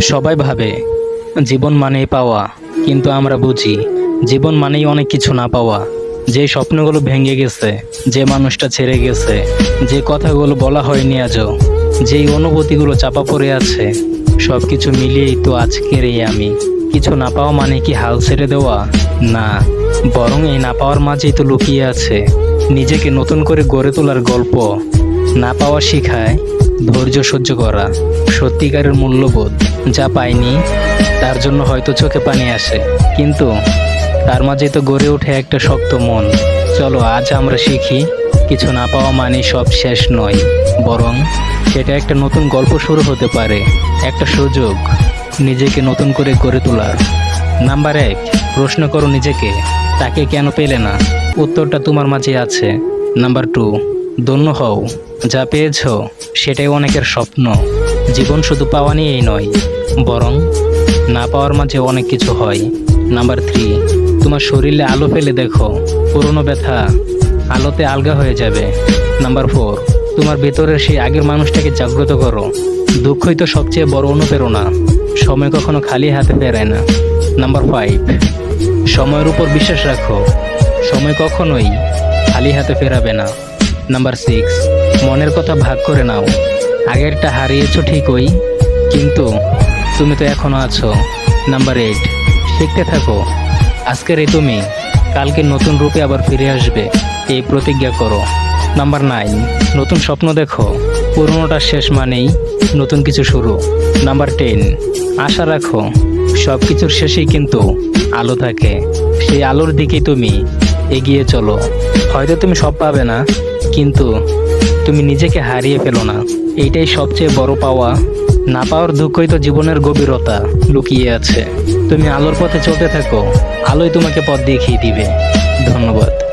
সবাই ভাবে, জীবন মানেই পাওয়া, কিন্তু আমরা বুঝি, জীবন মানেই অনেক কিছু না পাওয়া। যে স্বপ্নগুলো ভেঙে গেছে, যে মানুষটা ছেড়ে গেছে, যে কথাগুলো বলা হয়নি আজও, যেই অনুভূতিগুলো চাপা পড়ে আছে সব কিছু মিলিয়েই তো আজকের এই আমি। কিছু না পাওয়া মানে কি হাল ছেড়ে দেওয়া? না, বরং এই না পাওয়ার মাঝেই তো লুকিয়ে আছে, নিজেকে নতুন করে গড়ে তোলার গল্প। না পাওয়া শিখায়, ধৈর্য সহ্য করা সত্যিকারের মূল্যবোধ যা পাইনি, তার জন্য হয়তো চোখে পানি আসে। কিন্তু তার মাঝে তো গড়ে ওঠে একটা শক্ত মন। চলো, আজ আমরা শিখি, কিছু না পাওয়া মানে সব শেষ নয়। বরং সেটা একটা নতুন গল্প শুরু হতে পারে, একটা সুযোগ নিজেকে নতুন করে গড়ে তোলার। নাম্বার এক, প্রশ্ন করো নিজেকে, তাকে কেন পেলে না? উত্তরটা তোমার মাঝে আছে। নাম্বার টু, ধন্য হও, যা পেয়েছ সেটাই অনেকের স্বপ্ন। জীবন শুধু পাওয়া নিয়েই নয়, বরং না পাওয়ার মাঝে অনেক কিছু হয়। নাম্বার থ্রি, তোমার শরীরে আলো ফেলে দেখো, পুরনো ব্যথা আলোতে আলগা হয়ে যাবে। নাম্বার ফোর, তোমার ভেতরের সেই আগের মানুষটাকে জাগ্রত করো। দুঃখই তো সবচেয়ে বড় অনুপ্রেরণা, সময় কখনো খালি হাতে ফেরায় না। নাম্বার ফাইভ, সময়ের উপর বিশ্বাস রাখো, সময় কখনোই খালি হাতে ফেরাবে না। নাম্বার সিক্স, মনের কথা ভাগ করে নাও আগেরটা হারিয়েছো ঠিকই, কিন্তু তুমি তো এখনও আছো। নাম্বার এইট শিখতে থাকো। আজকের এই তুমি কালকে নতুন রূপে আবার ফিরে আসবে। এই প্রতিজ্ঞা করো। নাম্বার নাইন নতুন স্বপ্ন দেখো। পুরনোটা শেষ মানেই নতুন কিছু শুরু। নাম্বার টেন আশা রাখো সব কিছুর শেষেই কিন্তু আলো থাকে। সেই আলোর দিকেই তুমি এগিয়ে চলো। হয়তো তুমি সব পাবে না, কিন্তু তুমি নিজেকে হারিয়ে ফেলো না। এইটাই সবচেয়ে বড় পাওয়া। না পাওয়ার দুঃখই তো জীবনের গভীরতা লুকিয়ে আছে। তুমি আলোর পথে চলতে থাকো, আলোই তোমাকে পথ দেখিয়ে দিবে। ধন্যবাদ।